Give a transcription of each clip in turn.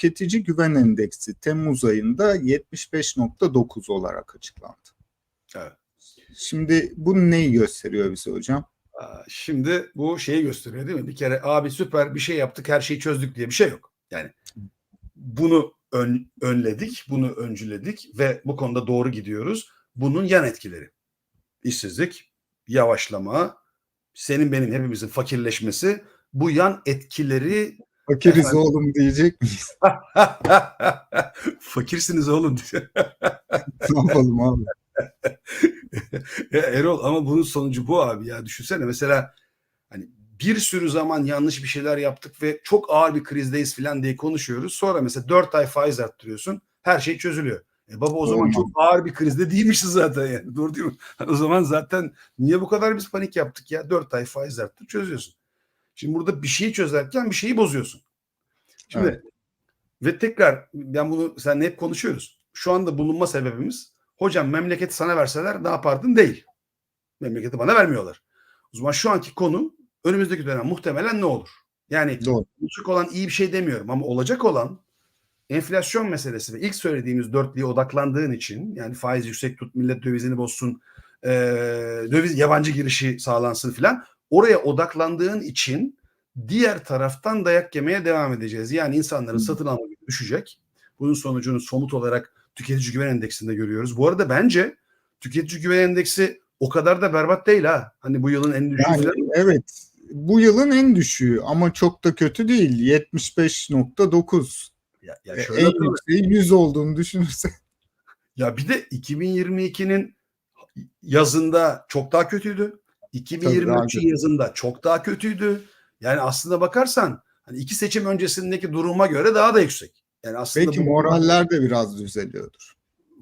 tüketici güven endeksi Temmuz ayında 75.9 olarak açıklandı. Evet. Şimdi bu neyi gösteriyor bize hocam? Şimdi bu şeyi gösteriyor değil mi? Bir kere abi süper bir şey yaptık her şeyi çözdük diye bir şey yok. Yani bunu ön- önledik, bunu öncüledik ve bu konuda doğru gidiyoruz. Bunun yan etkileri. İşsizlik, yavaşlama, senin benim hepimizin fakirleşmesi bu yan etkileri Fakiriz Efendim? oğlum diyecek miyiz? fakirsiniz oğlum ne yapalım abi? Ya Erol ama bunun sonucu bu abi ya düşünsene mesela hani bir sürü zaman yanlış bir şeyler yaptık ve çok ağır bir krizdeyiz falan diye konuşuyoruz. Sonra mesela 4 ay faiz arttırıyorsun her şey çözülüyor. E baba o zaman Olmaz. çok ağır bir krizde değilmişiz zaten yani. Doğru değil mi? O zaman zaten niye bu kadar biz panik yaptık ya? 4 ay faiz arttır çözüyorsun. Şimdi burada bir şeyi çözerken bir şeyi bozuyorsun. Şimdi Evet. ve tekrar ben bunu seninle hep konuşuyoruz. Şu anda bulunma sebebimiz hocam memleketi sana verseler ne yapardın değil. Memleketi bana vermiyorlar. O zaman şu anki konu önümüzdeki dönem muhtemelen ne olur? Yani Doğru. olacak olan iyi bir şey demiyorum ama olacak olan enflasyon meselesi ve ilk söylediğimiz dörtlüğe odaklandığın için yani faiz yüksek tut millet dövizini bozsun eee, döviz yabancı girişi sağlansın filan oraya odaklandığın için diğer taraftan dayak yemeye devam edeceğiz. Yani insanların satın alma gücü düşecek. Bunun sonucunu somut olarak tüketici güven endeksinde görüyoruz. Bu arada bence tüketici güven endeksi o kadar da berbat değil ha. Hani bu yılın en düşüğü Yani evet bu yılın en düşüğü ama çok da kötü değil. 75.9. Ya, ya E, şöyle en yapalım. yükseği 100 olduğunu düşünürsen. Ya bir de 2022'nin yazında çok daha kötüydü. 2023 kötü. yazında çok daha kötüydü. Yani aslında bakarsan hani iki seçim öncesindeki duruma göre daha da yüksek. Yani aslında Belki bu- moraller de biraz düzeliyordur.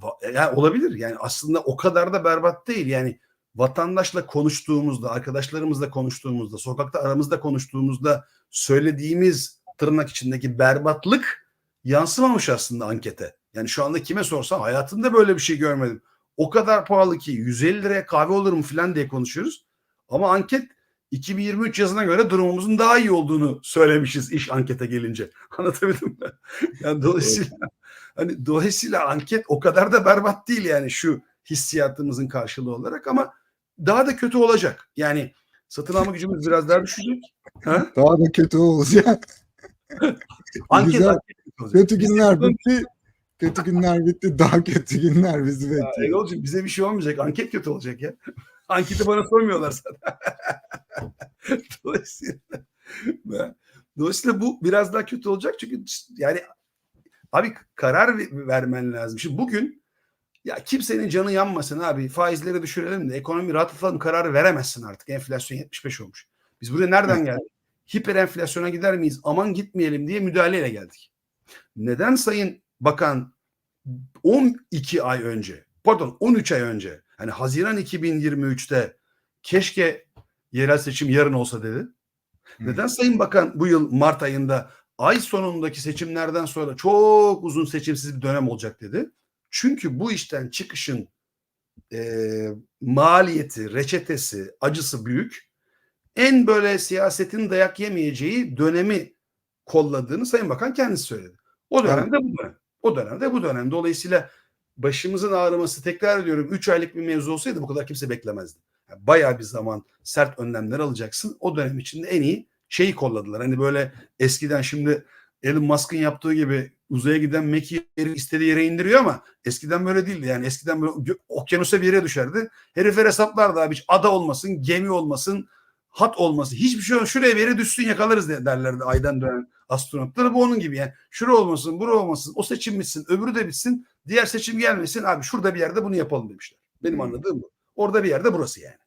Va- yani olabilir. Yani aslında o kadar da berbat değil. Yani vatandaşla konuştuğumuzda, arkadaşlarımızla konuştuğumuzda, sokakta aramızda konuştuğumuzda söylediğimiz tırnak içindeki berbatlık yansımamış aslında ankete. Yani şu anda kime sorsam hayatımda böyle bir şey görmedim. O kadar pahalı ki 150 liraya kahve olur mu falan diye konuşuyoruz. Ama anket 2023 yazına göre durumumuzun daha iyi olduğunu söylemişiz iş ankete gelince. Anlatabildim mi? Yani dolayısıyla hani dolayısıyla anket o kadar da berbat değil yani şu hissiyatımızın karşılığı olarak ama daha da kötü olacak. Yani satın alma gücümüz biraz daha düşecek. Ha? Daha da kötü olacak. Anket, Güzel. anket kötü olacak. Kötü Bize- günler bitti. Kötü günler bitti. Daha kötü günler bizi Ya bekliyor. Erol'cum bize bir şey olmayacak. Anket kötü olacak ya. Anketi bana sormuyorlar zaten. Dolayısıyla Dolayısıyla bu biraz daha kötü olacak çünkü yani abi karar ve- vermen lazım. Şimdi bugün ya kimsenin canı yanmasın abi faizleri düşürelim de ekonomi rahatlatalım kararı veremezsin artık. Enflasyon 75 olmuş. Biz buraya nereden geldik? Hiper enflasyona gider miyiz? Aman gitmeyelim diye müdahaleyle geldik. Neden Sayın Bakan 12 ay önce pardon 13 ay önce hani Haziran 2023'te keşke yerel seçim yarın olsa dedi. Neden Sayın Bakan bu yıl Mart ayında ay sonundaki seçimlerden sonra çok uzun seçimsiz bir dönem olacak dedi. Çünkü bu işten çıkışın e, maliyeti, reçetesi, acısı büyük. En böyle siyasetin dayak yemeyeceği dönemi kolladığını Sayın Bakan kendisi söyledi. O dönemde bu dönem. O dönemde bu dönem. Dolayısıyla başımızın ağrıması tekrar ediyorum 3 aylık bir mevzu olsaydı bu kadar kimse beklemezdi. Yani bayağı bir zaman sert önlemler alacaksın. O dönem içinde en iyi şeyi kolladılar. Hani böyle eskiden şimdi Elon Musk'ın yaptığı gibi uzaya giden Mekiği istediği yere indiriyor ama eskiden böyle değildi. Yani eskiden böyle okyanusa bir yere düşerdi. Herifler hesaplardı abi hiç ada olmasın, gemi olmasın, hat olmasın. Hiçbir şey olmasın. Şuraya bir yere düşsün yakalarız de- derlerdi aydan dönen astronotları. Bu onun gibi yani. Şura olmasın, bura olmasın. O seçim bitsin, öbürü de bitsin. Diğer seçim gelmesin. Abi şurada bir yerde bunu yapalım demişler. Benim Hmm. anladığım bu. Orada bir yerde burası yani.